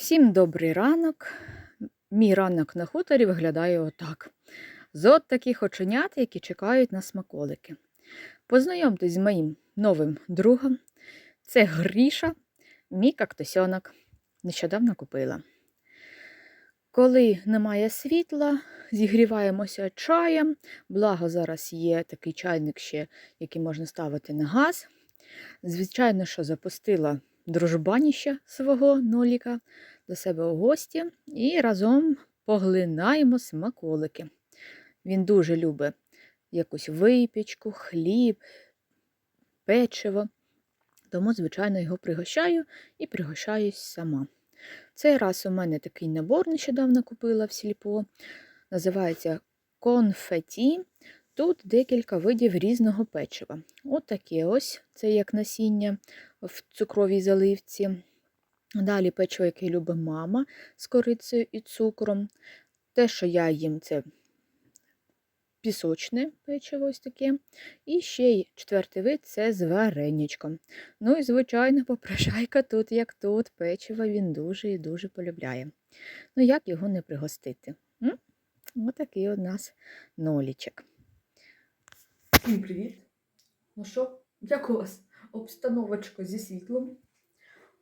Всім добрий ранок. Мій ранок на хуторі виглядає отак. З от таких оченят, які чекають на смаколики. Познайомтесь з моїм новим другом. Це Гріша, мій кактусьонок. Нещодавно купила. Коли немає світла, зігріваємося чаєм. Благо, зараз є такий чайник ще, який можна ставити на газ. Звичайно, що запустила дружбаніща свого ноліка до себе у гості і разом поглинаємо смаколики. Він дуже любить якусь випічку, хліб, печиво. Тому, звичайно, його пригощаю і пригощаюсь сама. Цей раз у мене такий набор нещодавно купила в сільпо. Називається конфеті. Тут декілька видів різного печива. От таке ось, це як насіння в цукровій заливці. Далі печиво, яке любить мама з корицею і цукром. Те, що я їм, це пісочне печиво ось таке. І ще й четвертий вид це з вареничком. Ну і, звичайно, попрошайка тут, як тут, печиво він дуже і дуже полюбляє. Ну, як його не пригостити? М? Отакий у нас нолічок. Всім привіт! Ну що, як у вас обстановочка зі світлом?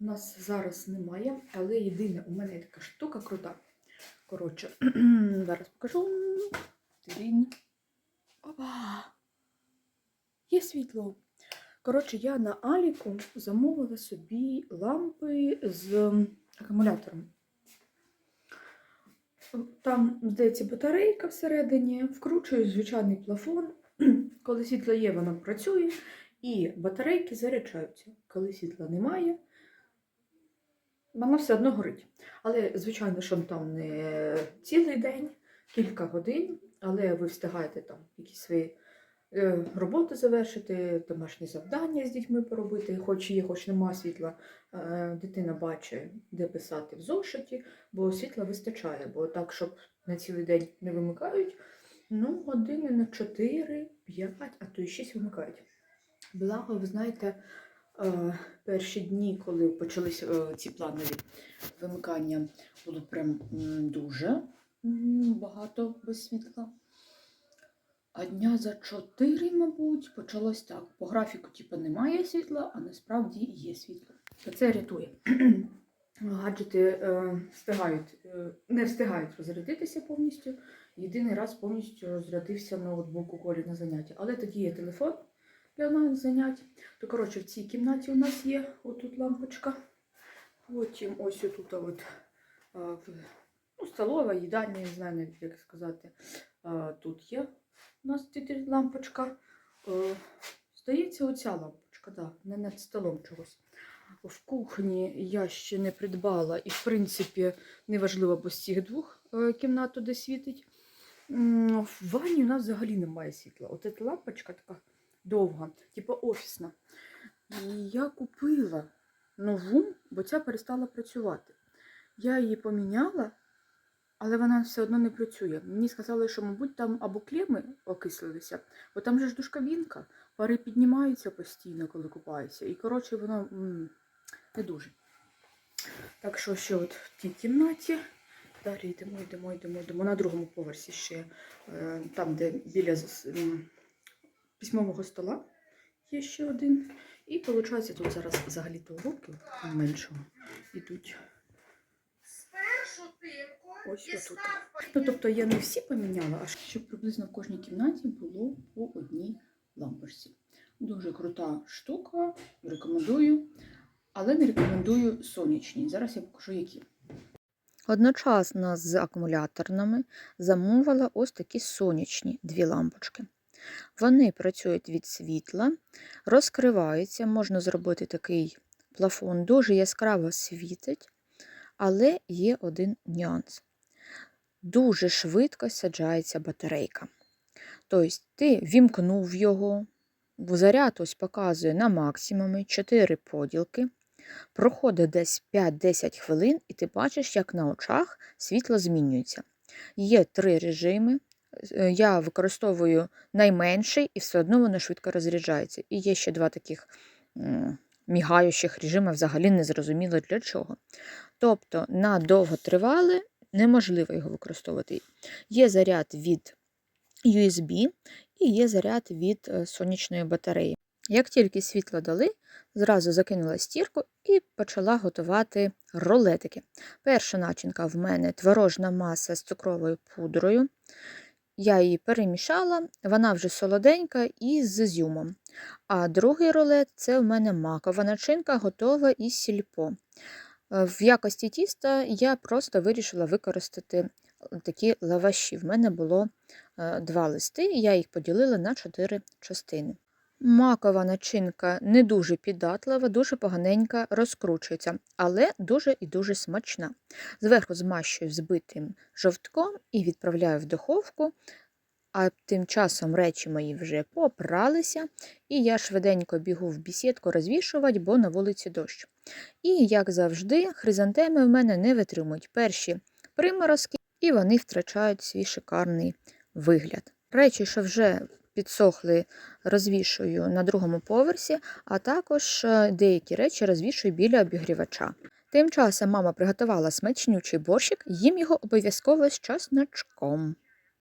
У нас зараз немає, але єдине, у мене така штука крута. Коротше, зараз покажу. Опа! Є світло. Коротше, я на Аліку замовила собі лампи з акумулятором. Там, здається, батарейка всередині, вкручую звичайний плафон. Коли світло є, воно працює, і батарейки заряджаються. Коли світла немає, воно все одно горить. Але, звичайно, що там не цілий день, кілька годин, але ви встигаєте там якісь свої е, роботи завершити, домашні завдання з дітьми поробити, хоч є, хоч нема світла, е, дитина бачить, де писати в зошиті, бо світла вистачає, бо так, щоб на цілий день не вимикають. Ну, години на 4, 5, а то й 6 вимикають. Благо, ви знаєте, е, перші дні, коли почалися е, ці планові вимикання, було прям дуже багато без світла. А дня за 4, мабуть, почалось так. По графіку, типу, немає світла, а насправді є світло. Це рятує. Гаджети е, встигають, е, не встигають розрядитися повністю. Єдиний раз повністю розрядився ноутбук у колі на заняття. Але тоді є телефон для онлайн занять. То, коротше, в цій кімнаті у нас є отут лампочка. Потім ось отут от, ну, столова, їдальня, не знаю як сказати. Тут є у нас лампочка. Е, Здається, оця лампочка, да, не над столом чогось. В кухні я ще не придбала, і, в принципі, неважливо, бо з цих двох е, кімнат туди світить. В ванні у нас взагалі немає світла. От ця лампочка така довга, типу офісна. І я купила нову, бо ця перестала працювати. Я її поміняла, але вона все одно не працює. Мені сказали, що, мабуть, там або клеми окислилися, бо там же ж душкабінка, пари піднімаються постійно, коли купаюся. І, коротше, воно м, не дуже. Так що ще от в тій кімнаті. Далі йдемо, йдемо, йдемо, йдемо. На другому поверсі ще е, там, де біля письмового стола є ще один. І виходить, тут зараз взагалі-то уроки меншого йдуть. Ось отут. Ну, тобто я не всі поміняла, а щоб приблизно в кожній кімнаті було по одній лампочці. Дуже крута штука, рекомендую, але не рекомендую сонячні. Зараз я покажу, які. Одночасно з акумуляторними замовила ось такі сонячні дві лампочки. Вони працюють від світла, розкриваються, можна зробити такий плафон, дуже яскраво світить, але є один нюанс. Дуже швидко саджається батарейка. Тобто ти вімкнув його, заряд ось показує на максимумі 4 поділки. Проходить десь 5-10 хвилин, і ти бачиш, як на очах світло змінюється. Є три режими. Е, Я використовую найменший, і все одно воно швидко розряджається. І є ще два таких мігаючих режимах взагалі не зрозуміло для чого. Тобто на довготривале неможливо його використовувати. Є заряд від USB і є заряд від е, сонячної батареї. Як тільки світло дали, зразу закинула стірку і почала готувати рулетики. Перша начинка в мене творожна маса з цукровою пудрою. Я її перемішала, вона вже солоденька і з ізюмом. А другий рулет це в мене макова начинка, готова із сільпо. Е, В якості тіста я просто вирішила використати такі лаваші. В мене було е, два листи, я їх поділила на чотири частини. Макова начинка не дуже піддатлива, дуже поганенька розкручується, але дуже і дуже смачна. Зверху змащую збитим жовтком і відправляю в духовку. А тим часом речі мої вже попралися, і я швиденько бігу в бісідку розвішувати, бо на вулиці дощ. І, як завжди, хризантеми в мене не витримують перші приморозки, і вони втрачають свій шикарний вигляд. Речі, що вже підсохли, розвішую на другому поверсі, а також е, деякі речі розвішую біля обігрівача. Тим часом мама приготувала смачнючий борщик, їм його обов'язково з часничком.